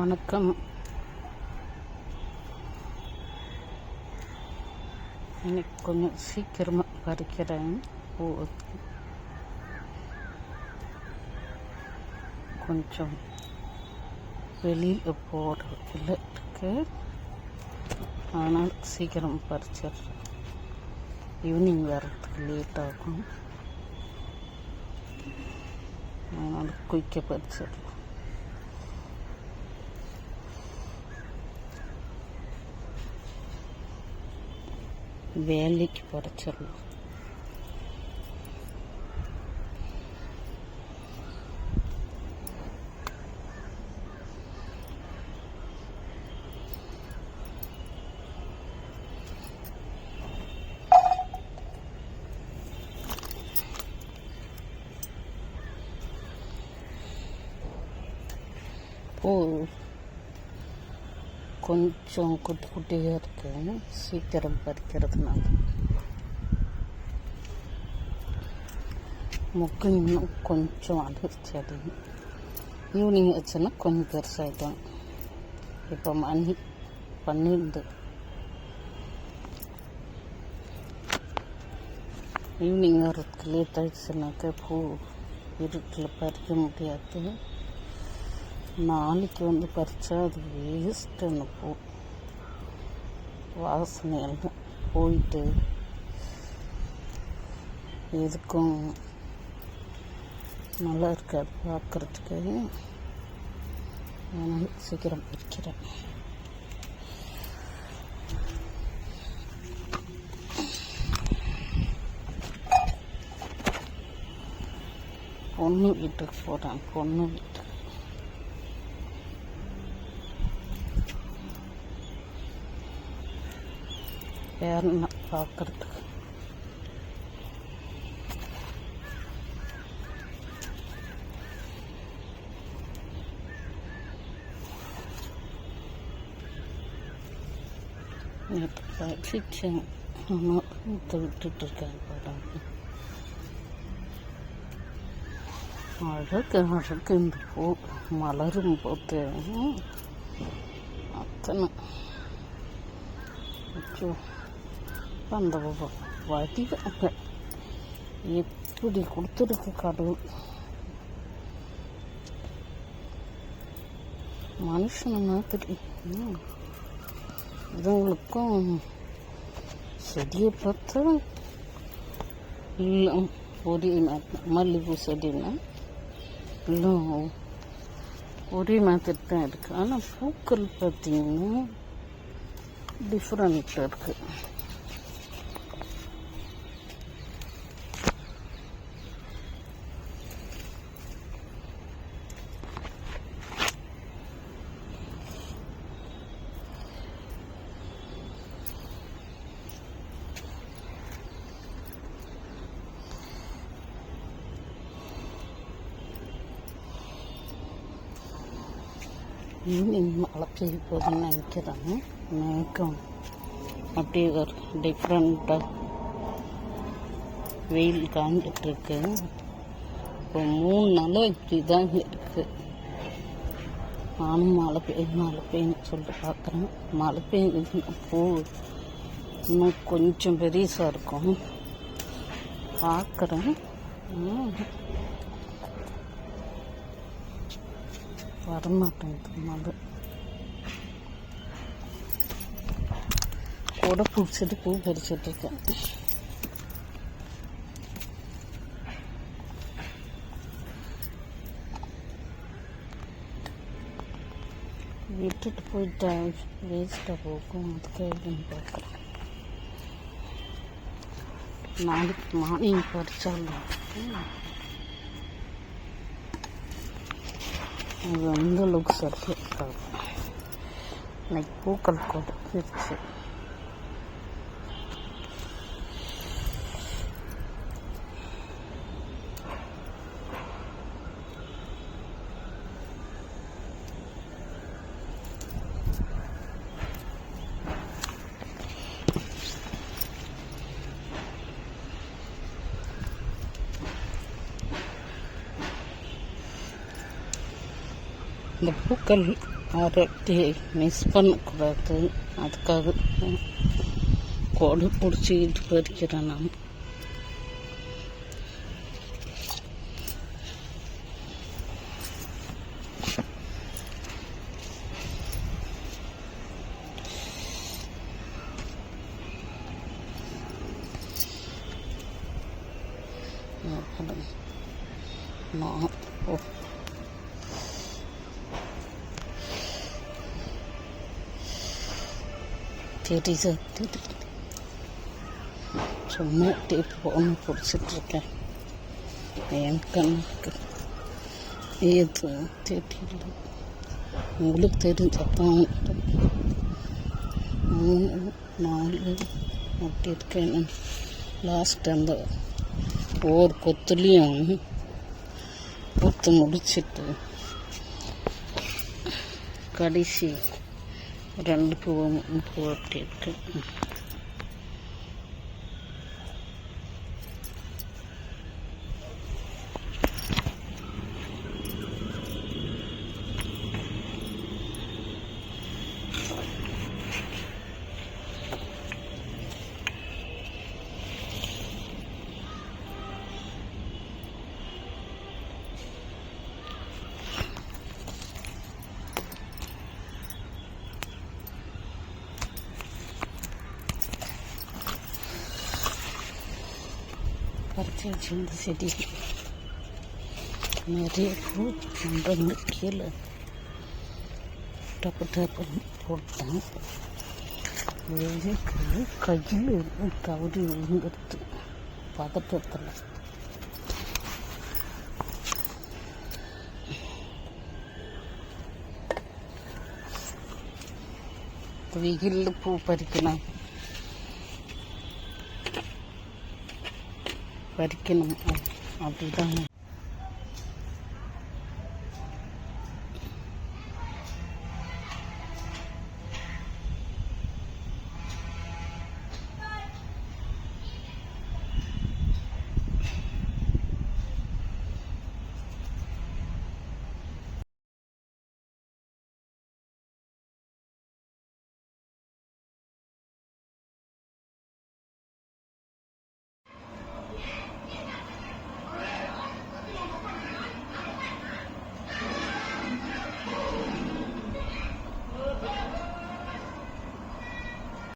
வணக்கம். இன்னைக்கு கொஞ்சம் சீக்கிரமாக பறிக்கிறேன். பூ கொஞ்சம் வெளியில் போடுறதுல இருக்கு. அதனால் சீக்கிரம் பறிச்சிடுறேன். ஈவினிங் வர்றதுக்கு லேட் ஆகும். அதனால் குயிக்க பறிச்சிடுறேன் வேலைக்கு பறிச்சிடலாம் Oh. கொஞ்சம் குட்டி குட்டியாக இருக்குது சீக்கிரம் பறிக்கிறதுனால. மொக்கு இன்னும் கொஞ்சம் அதிர்ச்சி அது ஈவினிங் வச்சுன்னா கொஞ்சம் பெருசாகிடும் இப்போ மணி பன்னெண்டு ஈவினிங் வர்றதுக்கு லேட் ஆகிடுச்சுனாக்கா பூ இருட்டில் பறிக்க முடியாது. நாளைக்கு வந்து பறித்தா அது வேஸ்ட்டுன்னு அந்த பூ. வாசனை எல்லாம் போயிட்டு எதுக்கும் நல்லா இருக்காது பார்க்குறதுக்கு அதனால் சீக்கிரம் பறிக்கிறேன். பொண்ணு வீட்டுக்கு போகிறேன் பொண்ணு வீட்டுக்கு. பேரனை பார்க்குறதுக்கு. நேற்று பறிச்சேன் ஆனால் ஊற்ற விட்டுட்டுருக்கேன் படம். அழகு அழகு இந்த பூ. மலரும் போது அத்தனை. அச்சோ அந்த வடிவ எப்படி கொடுத்துருக்கு கடவுள்? மனுஷன மாதிரி. இதுங்களுக்கும் செடியை பார்த்தா இல்லை ஒரே மாதிரி மல்லிகைப்பூ செடின்னா இல்லை ஒரே மாதிரி தான் இருக்குது ஆனால் பூக்கள் பார்த்தீங்கன்னா டிஃப்ரெண்ட்டாக இருக்குது ஈவினிங் மழை பெய்ய போதுன்னு நினைக்கிறேன் மேகம் அப்படியே ஒரு டிஃப்ரெண்ட்டாக வெயில் காஞ்சிட்ருக்கு. இப்போ மூணு நாளாக இப்படி தான் இருக்கு. நானும் மழை பெய்யும் மழை பெய்யுன்னு சொல்லிட்டு பார்க்குறேன். மழை பெய்யுது பூ இன்னும் கொஞ்சம் பெருசாக இருக்கும். பார்க்குறேன். வரமாட்டேங்குது மழை கொடை பிடிச்சிட்டு பூ பறிச்சிட்டு இருக்கேன். விட்டுட்டு போயிட்டா வேஸ்ட்டாக போகும் அதுக்கு எப்படின்னு பார்க்குறேன் நாளைக்கு மார்னிங் பறிச்சாலும் இது அந்த அளவுக்கு சரியாக இருக்காது இன்னைக்கு பூக்கள் கூட இருந்துச்சு இந்த பூக்கள் அரட்டியை மிஸ் பண்ணக்கூடாது. அதுக்காக கோடு பிடிச்சிக்கிட்டு பறிக்கிறேன் நான். அப்புறம் நான் ஓ தெரியுது சும்மா டேப் ஒன்று பிடிச்சிட்ருக்கேன். என் கண்ணுக்கு. ஏது தெரியல. உங்களுக்கு தெரிஞ்சதான் மூணு நாலு அப்படி இருக்கேன். லாஸ்ட் அந்த ஒவ்வொரு கொத்துலேயும் கொத்து முடிச்சிட்டு கடைசி ரெண்டு பூ பூ அப்படி இருக்கு பறிச்சு வச்சிருந்த செடி. நிறைய பூ மண்டங்க கீழே. டப்பு டப்புன்னு போட்டேன் வெயிலுக்கு கையில் இருக்கும் தவறி விழுந்துடுது பதட்டத்தில். வெயில் பூ பறிக்கணும். பறிக்கணும். அப்படிதான்